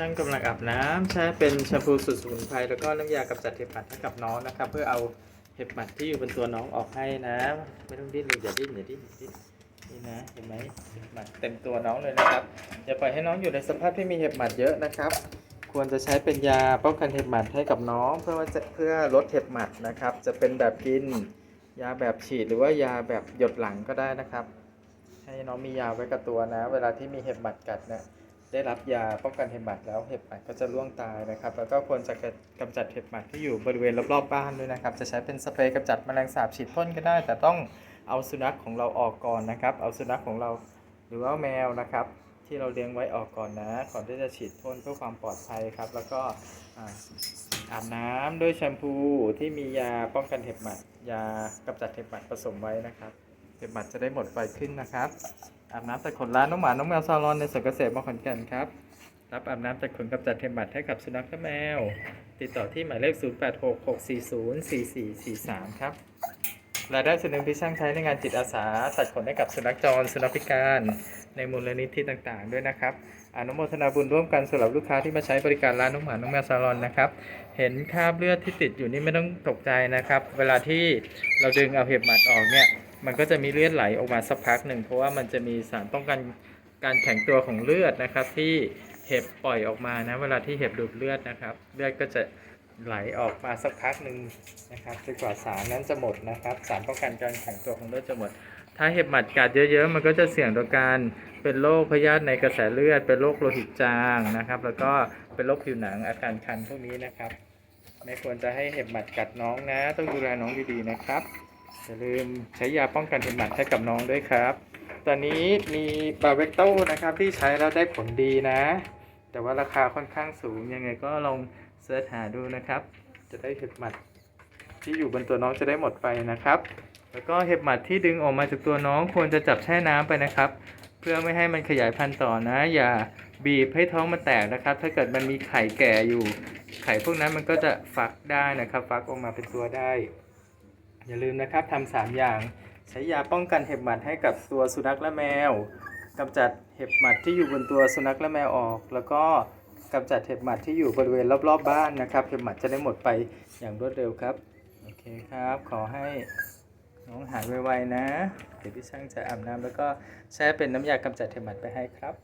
ช่างกำลังอาบน้ำใช้เป็นแชมพูสูตรสมุนไพรแล้วก็น้ำยากำจัดเห็บหมัดให้กับน้องนะครับ เพื่อเอาเห็บหมัดที่อยู่บนตัวน้องออกให้นะ ไม่ต้องดิ้นเลยอย่าดิ้นอย่าดิ้นดิ้นนี่นะเห็นไหมเห็บหมัดเต็มตัวน้องเลยนะครับอย่าปล่อยให้น้องอยู่ในสภาพที่มีเห็บหมัดเยอะนะครับ ควรจะใช้เป็นยาป้องกันเห็บหมัดให้กับน้อง เพื่อว่าจะเพื่อลดเห็บหมัดนะครับ จะเป็นแบบกินยาแบบฉีดหรือว่ายาแบบหยดหลังก็ได้นะครับ ให้น้องมียาไว้กับตัวนะ เวลาที่มีเห็บหมัดกัดเนี่ย ได้รับยาป้องกันเห็บหมัดแล้วเห็บหมัดก็จะร่วงตายนะครับ แล้วก็ควรจะกำจัดเห็บหมัดที่อยู่บริเวณรอบๆบ้านด้วยนะครับ จะใช้เป็นสเปรย์กำจัดแมลงสาบฉีดพ่นก็ได้ แต่ต้องเอาสุนัขของเราออกก่อนนะครับ เอาสุนัขของเราหรือว่าแมวนะครับ ที่เราเลี้ยงไว้ออกก่อนนะ ก่อนที่จะฉีดพ่นเพื่อความปลอดภัยครับ แล้วก็อาบน้ำด้วยแชมพูที่มียาป้องกันเห็บหมัด ยากำจัดเห็บหมัดผสมไว้นะครับ เห็บหมัดจะได้หมดไฟขึ้นนะครับ อาบน้ำตัดขนร้านน้องหมา น้องแมวซาลอนในสวนเกษตรมอขอนแก่นครับ รับอาบน้ำตัดขนกำจัดเห็บหมัดให้กับสุนัขและแมว ติดต่อที่หมายเลข 0866404443 ครับ รายได้ส่วนหนึ่งที่ช่างใช้ในงานจิตอาสาตัดขนให้กับสุนัขจร สุนัขพิการ ในมูลนิธิต่างๆ ด้วยนะครับ อนุโมทนาบุญร่วมกันสำหรับลูกค้าที่มาใช้บริการร้านน้องหมา น้องแมวซาลอนนะครับ เห็นคราบเลือดที่ติดอยู่นี่ไม่ต้องตกใจนะครับ เวลาที่เราดึงเอาเห็บหมัดออกเนี่ย มันก็จะมีเลือดไหลออกมาสักพักหนึ่งเพราะว่ามันจะมีสารป้องกันการแข็งตัวของเลือดนะครับ ที่เห็บปล่อยออกมานะเวลาที่เห็บดูดเลือดนะครับ เลือดก็จะไหลออกมาสักพักหนึ่งนะครับจนกว่าสารนั้นจะหมดนะครับ สารป้องกันการแข็งตัวของเลือดจะหมด ถ้าเห็บหมัดกัดเยอะๆ มันก็จะเสี่ยงต่อการเป็นโรคพยาธิในกระแสเลือด เป็นโรคโลหิตจางนะครับ แล้วก็เป็นโรคผิวหนังอาการคันพวกนี้นะครับ ไม่ควรจะให้เห็บหมัดกัดน้องนะ ต้องดูแลน้องดีๆนะครับ อย่าลืมใช้ยาป้องกันเห็บหมัดให้กับน้องด้วยครับ ตอนนี้มีบาเวกโตนะครับที่ใช้แล้วได้ผลดีนะ แต่ว่าราคาค่อนข้างสูงยังไงก็ลองเสิร์ชหาดูนะครับ จะได้เห็บหมัดที่อยู่บนตัวน้องจะได้หมดไปนะครับ แล้วก็เห็บหมัดที่ดึงออกมาจากตัวน้องควรจะจับแช่น้ำไปนะครับ เพื่อไม่ให้มันขยายพันธุ์ต่อนะ อย่าบีบให้ท้องมันแตกนะครับ ถ้าเกิดมันมีไข่แก่อยู่ ไข่พวกนั้นมันก็จะฟักได้นะครับ ฟักออกมาเป็นตัวได้ อย่าลืมนะครับทำสามอย่าง ใช้ยาป้องกันเห็บหมัดให้กับตัวสุนัขและแมวกำจัดเห็บหมัดที่อยู่บนตัวสุนัขและแมวออก แล้วก็กำจัดเห็บหมัดที่อยู่บริเวณรอบๆบ้านนะครับเห็บหมัดจะได้หมดไปอย่างรวดเร็วครับโอเคครับ ขอให้น้องหายไวๆนะ เดี๋ยวพี่ช่างจะอาบน้ำแล้วก็แช่เป็นน้ำยากำจัดเห็บหมัดไปให้ครับ